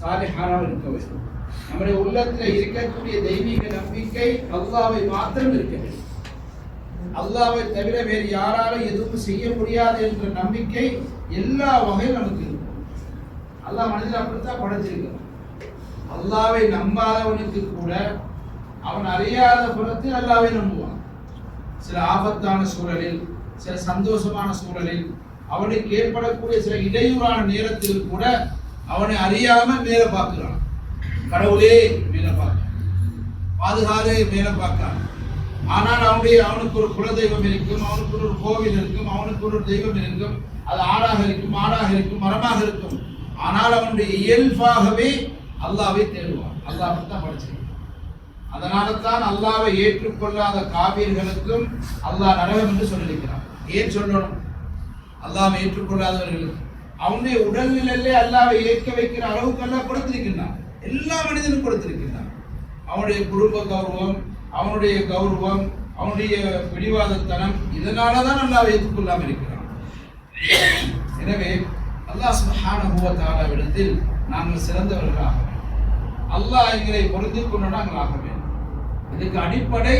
சாலிஹானாக இருக்க வேண்டும் நம்முடைய உள்ளத்தில் இருக்கக்கூடிய தெய்வீக நம்பிக்கை அல்லாவை மாத்திரம் இருக்க வேண்டும் அல்லாவை தவிர வேறு யாராலும் எதுவும் செய்ய முடியாது என்ற நம்பிக்கை எல்லா வகையும் நமக்கு இருக்கும். அல்லாஹ் மனதில் அப்படித்தான் படைச்சிருக்கிறான். அல்லாவை நம்பாதவனுக்கு கூட அவன் அறியாத புறத்தில் அல்லாவை நம்புவான். சில ஆபத்தான சூழலில் சில சந்தோஷமான சூழலில் அவனுக்கு ஏற்படக்கூடிய சில இடையூறான நேரத்தில் கூட அவனை அறியாமல் மேலே பார்க்கிறான். கடவுளே மேலே பார்க்கிறான் பாதுகாரே மேலே பார்க்கிறான் ஆனால் அவனுடைய அவனுக்கு ஒரு குலதெய்வம் இருக்கும் அவனுக்கு ஒரு கோவில் இருக்கும் அவனுக்கு ஒரு தெய்வம் இருக்கும். அது ஆடாக இருக்கும் ஆடாக இருக்கும் மரமாக இருக்கும். ஆனால் அவனுடைய இயல்பாகவே அல்லாவை தேடுவான். அல்லாஹ் தான் படிச்சிருக்கான். அதனால தான் அல்லாவை ஏற்றுக்கொள்ளாத காவியர்களுக்கும் அல்லாஹ் நரகம் என்று சொல்லியிருக்கிறான். ஏன் சொல்லணும்? அல்லாவை ஏற்றுக்கொள்ளாதவர்களுக்கு அவனுடைய உடல்நிலையிலே அல்லாவை ஏற்க வைக்கிற அளவுக்கு அல்லாஹ் கொடுத்திருக்கின்றான். எல்லா மனிதனும் கொடுத்திருக்கின்றான். அவனுடைய குடும்ப கௌரவம் அவனுடைய கௌரவம் அவனுடைய பிடிவாதத்தனம் இதனால தான் அல்லாஹ் ஏற்றுக்கொள்ளாமல் இருக்கிறான். எனவே அல்லாஹ் சுப்ஹானஹு விடத்தில் நாங்கள் சிறந்தவர்களாக அல்லாஹ் எங்களை பொருந்தி கொண்டு நாங்கள் ஆக வேண்டும். இதுக்கு அடிப்படை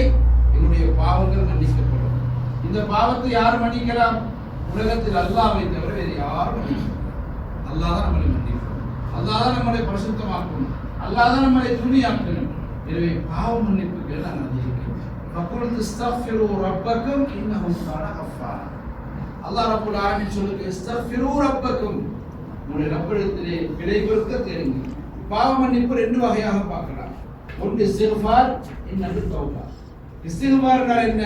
எங்களுடைய பாவங்கள் மன்னிக்கப்படும். இந்த பாவத்தை யார் மன்னிக்கலாம்? உலகத்தில் அல்லாஹ்வை தவிர வேறு யாரும் மன்னிக்கலாம் அல்லாஹ் தான் நம்மளை மன்னிக்கும். அல்லாஹ் தான் நம்மளை பரிசுத்தமாக்கணும் அல்லாஹ் தான் நம்மளை துணியாக்கணும் எனவே பாவ மன்னிப்புகள் நான் அதிகரிக்கிறோம் ஃபக்குல்து இஸ்தக்ஃபிரு ரப்பக்கும் இன்னும் கான கஃபாரா. அல்லாஹ் ரப்பல் ஆலமீன் சொல்லுங்க இஸ்தக்ஃபிரு ரப்பக்கும். உங்களுடைய ரப்பிடத்திலே விடை பொறுக்க தேடுங்க பாவ மன்னிப்பு ரெண்டு வகையாக பார்க்கலாம். ஒன்று இஸ்திக்ஃபார் இன்னொன்று தௌபா. இஸ்திக்ஃபார்னா என்ன?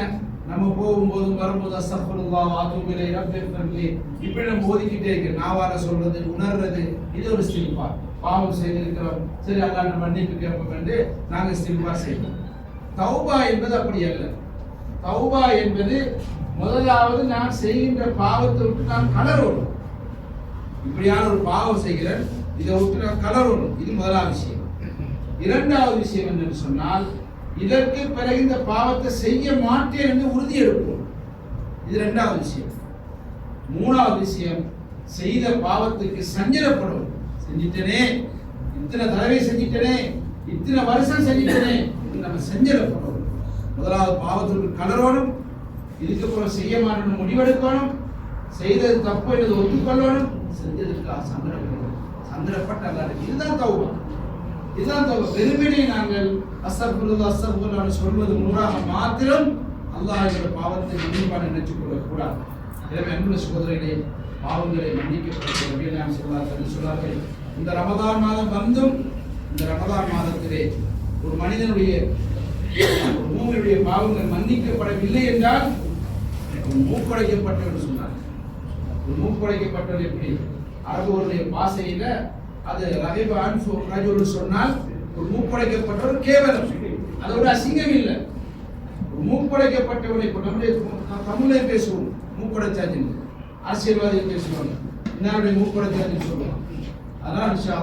நம்ம போகும்போதும் வரும்போது அஸ்தக்ஃபிருல்லாஹ் வாத்துபு இலைஹி ரப்பிஃபிர்லி இப்படி நம்ம ஓதிக்கிட்டே இருக்கு வர சொல்றது உணர்றது இது ஒரு இஸ்திக்ஃபார். பாவம் செய்திருக்கிறோம். சரி அல்லா நம்ம மன்னிப்பு கேட்போம் என்று நாங்கள் இஸ்திக்ஃபார் செய்வோம். தௌபா என்பது அப்படி அல்ல. தௌபா என்பது முதலாவது நான் செய்கின்ற பாவத்தை விட்டு நான் கலரோடும் இப்படியான ஒரு பாவம் செய்கிறேன் இதை விட்டு நான் கலரோடும் இது முதலாவது விஷயம். இரண்டாவது விஷயம் என்னன்னு சொன்னால் இதற்கு பிறகு இந்த பாவத்தை செய்ய மாட்டேன் என்று உறுதி எடுப்போம். இது ரெண்டாவது விஷயம். மூணாவது விஷயம் செய்த பாவத்துக்கு சஞ்சலப்படும். செஞ்சிட்டனே இத்தனை தடவை செஞ்சிட்டனே இத்தனை வருஷம் செஞ்சிட்டனே நம்ம சஞ்சலப்படும். முதலாவது பாவத்திற்கு கலரோடும் இதுக்கப்புறம் செய்ய மாட்டேன்னு முடிவெடுக்கணும். செய்தது தப்பு என்று ஒத்துக்கொள்ளணும் செஞ்சதுக்காக சங்கடப்படணும் சந்திரப்பட்ட அல்லாஹ் இதுதான் தௌபா. இதுதான் தௌபா வெறுமனே நாங்கள் அஸ்தகுல்லா அஸ்தகுல்லான்னு சொல்வது மூலமாக மாத்திரம் அல்லாஹ் என்ற பாவத்தை மன்னிப்பான் நினைச்சு கொள்ளக்கூடாது எனவே அன்புள்ள சகோதரர்களே பாவங்களை மன்னிக்கப்பட்ட நபியல்லாம் சொல்லார்கள் சொல்லார்கள் இந்த ரமதான் மாதம் வந்தும் இந்த ரமதான் மாதத்திலே ஒரு மனிதனுடைய ஒரு மூவருடைய பாவங்கள் மன்னிக்கப்படவில்லை என்றால் ஒரு சொன்னார் ஒரு மூப்படைக்கப்பட்டவர் எப்படி? அரபுடைய பாசையில அது ரகிப அன்ஃபு ரஜுல் சொன்னால் ஒரு மூப்படைக்கப்பட்டவர் கேவலம். அது ஒரு அசிங்கம் இல்லை. ஒரு மூப்படைக்கப்பட்டவரை இப்போ நம்முடைய தமிழே பேசுவோம். மூப்படைச்சாச்சு அரசியல்வாதிகள் பேசுவாங்க. இன்னாருடைய மூப்படைச்சாச்சுன்னு சொல்லுவாங்க. அதனால் இன்ஷா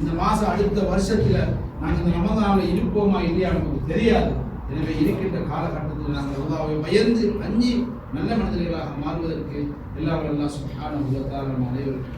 இந்த மாதம் அடுத்த வருஷத்தில் நாங்கள் இந்த ரமதானில் இருப்போமா இல்லையா நமக்கு தெரியாது. எனவே இருக்கின்ற காலகட்டத்தில் நாங்கள் அல்லாவை பயந்து அஞ்சு நல்ல மனிதர்களாக மாறுவதற்கு எல்லாரும் எல்லாம் சுகான அனைவருக்கும்